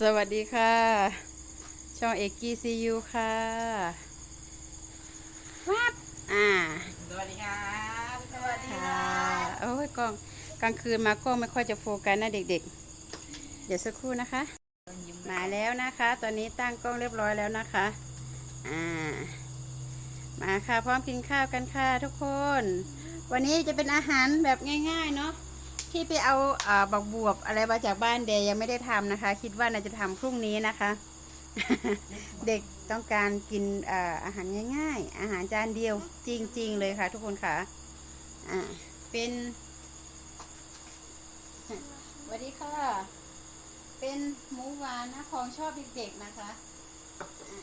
สวัสดีค่ะ ช่องเอกกี้ซียูค่ะฟับอ่า สวัสดีครับสวัสดีค่ะ โอ้ยกล้องกลางคืนมากล้องไม่ค่อยจะโฟกัสนะเด็กๆ เดี๋ยวสักครู่นะคะ มาแล้วนะคะ ตอนนี้ตั้งกล้องเรียบร้อยแล้วนะคะ อ่า มาค่ะพร้อมกินข้าวกันค่ะทุกคน วันนี้จะเป็นอาหารแบบง่ายๆเนาะ ที่ไปเอาอาบักบวบอะไรมาจากบ้านเดย์ยังไม่ได้ทำนะคะ คิดว่าน่าจะทำพรุ่งนี้นะคะ เด็กต้องการกินอ่าอาหารง่าย ๆ อาหารจานเดียวจริง ๆ เลยค่ะ ทุกคนค่ะอ่าเป็นสวัสดีค่ะ เป็นหมูหวานนะของชอบเด็กๆนะคะอะ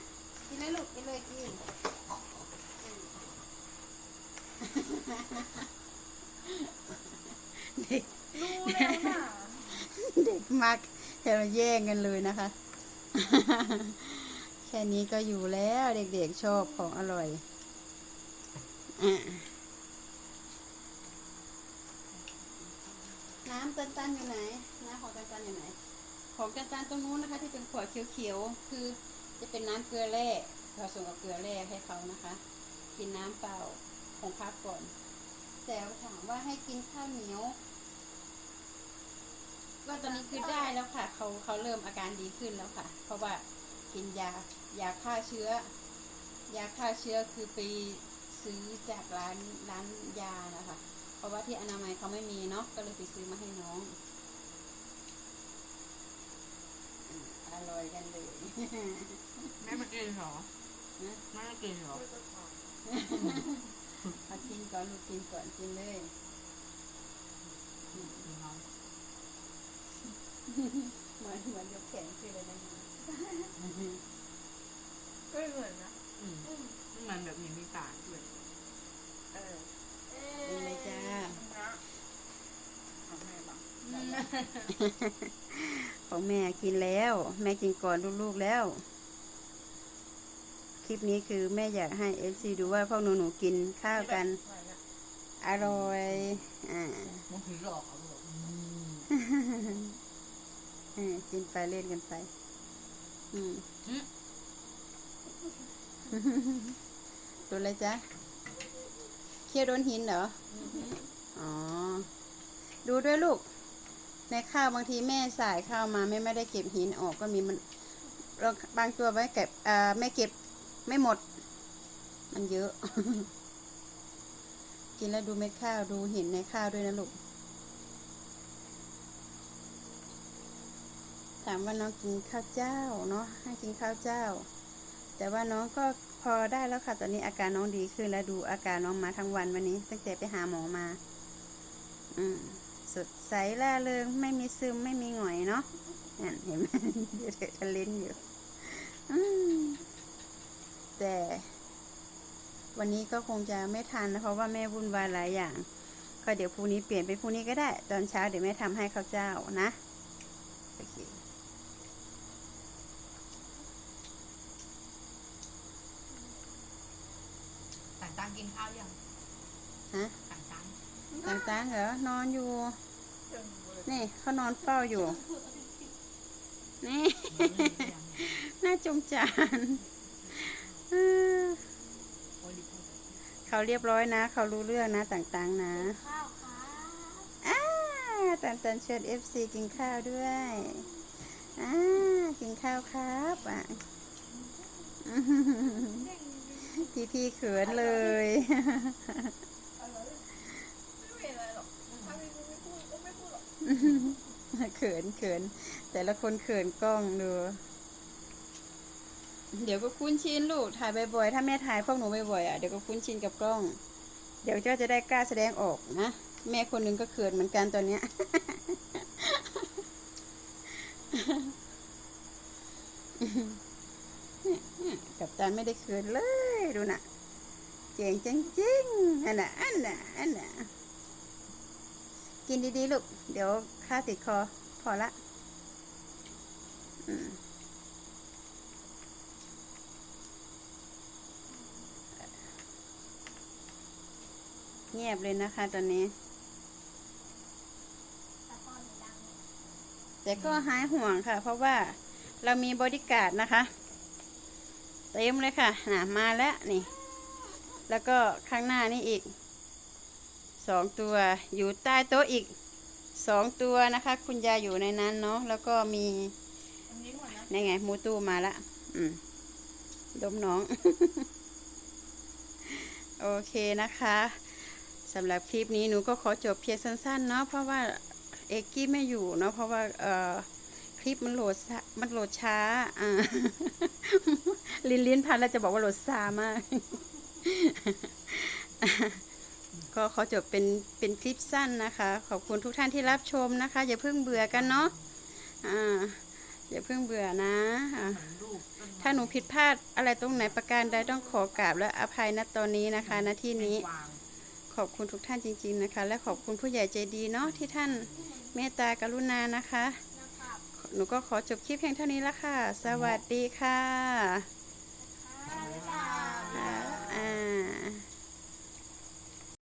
กินเลยลูกกินเลยกินเด็ก รู้แล้วนะเด็กมักแค่มาแย่งกันเลยนะคะ แค่นี้ก็อยู่แล้วเด็กๆชอบของอร่อยอะน้ำตันๆอยู่ไหนน้ำของตันๆอยู่ไหน ของตันๆตรงนู้นนะคะ ที่เป็นขวดเขียวๆคือจะเป็นน้ำเกลือแร่ผสมกับเกลือแร่ให้เขานะคะ กินน้ำเปล่าของพักก่อน แต่ถามว่าให้กินข้าวเหนียว ก็ตอนนี้คือได้แล้วค่ะ เขาเขาเริ่มอาการดีขึ้นแล้วค่ะ เพราะว่ากินยายาฆ่าเชื้อ ยาฆ่าเชื้อคือไปซื้อจากร้านร้านยานะคะ เพราะว่าที่อนามัยเขาไม่มีเนาะก็เลยไปซื้อมาให้น้องอืมอร่อยกันเลยแม่มากินเหรอนะแม่มากินเหรอมากินก่อนลูกกินก่อนกินเลย เหมือนเหมือนยกแขนขึ้นเลยนะก็เหมือนนะอืมมันแบบมีมีตาด้วยเออนี่เลยจ้าของแม่บ้างของแม่กินแล้ว แม่กินก่อนลูกๆแล้ว คลิปนี้คือแม่อยากให้เอฟซีดูว่าพวกหนูหนูๆกินข้าวกัน อร่อย อ่ามันถือหลอกเอาหร ออกินไปเล่นกันไป อืมอืมดูเลยจ้ะเคี่ยวโดนหินเหรอ อ๋อ ดูด้วยลูก ในข้าวบางทีแม่สายข้าวมาแม่ไม่ได้เก็บหินออกก็มีมันเราบางตัวไว้เก็บอ่าไม่เก็บไม่หมด มันเยอะ กินแล้วดูเม็ดข้าวดูหินในข้าวด้วยนะลูกามว่าน้องกินข้าวเจ้าเนาะให้กินข้าวเจ้า แต่ว่าน้องก็พอได้แล้วค่ะ ตอนนี้อาการน้องดีขึ้นแล้วดูอาการน้องมาทั้งวันวันนี้ ตั้งแต่ไปหาหมอมา อืมสดใสล่าเริงไม่มีซึมไม่มีหงอยเนาะนั่นเห็นไหมเดี๋ยวเธอทะเลนอยู่แต่ วันนี้ก็คงจะไม่ทันนะเพราะว่าแม่วุ่นวายหลายอย่าง ก็เดี๋ยวพรุ่งนี้เปลี่ยนไปพรุ่งนี้ก็ได้ ตอนเช้าเดี๋ยวแม่ทำให้ข้าวเจ้านะโอเค ต่างตังกินข้าว ยังฮะต่างตังต่างๆเหรอนอนอยู่ นี่เขานอนเฝ้าอยู่ นี่น่าจงจานเออโอ้ยดิพ่อเขาเรียบร้อยนะ เขารู้เรื่องนะต่างๆนะข้าวค่ะอ่าตันตันเชิญเอฟซีกินข้าวด้วยอ่ากินข้าวครับอะ พี่พี่ๆเขินเลย ไม่เป็นไรหรอกถ้าไม่พูดไม่พูดก็ไม่พูดหรอกเขินเขิน แต่ละคนเขินกล้องดูเดี๋ยวก็คุ้นชินลูกถ่ายบ่อยๆ ถ้าแม่ถ่ายพวกหนูบ่อยๆอะเดี๋ยวก็คุ้นชินกับกล้อง เดี๋ยวเจ้าจะได้กล้าแสดงออกนะ แม่คนหนึ่งก็เขินเหมือนกันตอนเนี้ย กับตาไม่ได้เขินเลย ดูน่ะ เจ๋งจริงๆอันน่ะอันน่ะอันน่ะกินดีๆลูก เดี๋ยวข้าติดคอ พอละเงียบเลยนะคะตอนนี้ แต่พ่อหนูดังแต่ก็หายห่วงค่ะ เพราะว่าเรามีบอดี้การ์ดนะคะ เต็มเลยค่ะนะมาแล้วนี่ แล้วก็ข้างหน้านี่อีกสองตัวอยู่ใต้โต๊ะอีกสองตัวนะคะ คุณยายอยู่ในนั้นเนาะแล้วก็มีอันนี้หมดนะนี่ไงมูตู้มาละอืมดมน้อง โอเคนะคะสำหรับคลิปนี้หนูก็ขอจบเพียงสั้นๆเนาะเพราะว่าเอกกี้ไม่อยู่เนาะเพราะว่าเอ่อ คลิปมันโหลดมันโหลดช้า อ่า ลินลิ้นพันแล้วจะบอกว่าโหลดช้ามาก ก็ขอจบเป็นเป็นคลิปสั้นนะคะ ขอบคุณทุกท่านที่รับชมนะคะ อย่าเพิ่งเบื่อกันเนาะ อ่า อย่าเพิ่งเบื่อนะอะเหมือนรูปต้นไม้ถ้าหนูผิดพลาดอะไรตรงไหนประการใดต้องขอกราบและอภัยณตอนนี้นะคะณที่นี้ ขอบคุณทุกท่านจริง ๆนะคะ และขอบคุณผู้ใหญ่ใจดีเนาะที่ท่านเมตตากรุณานะคะ หนูก็ขอจบคลิปเพียงเท่านี้ละค่ะ สวัสดีค่ะ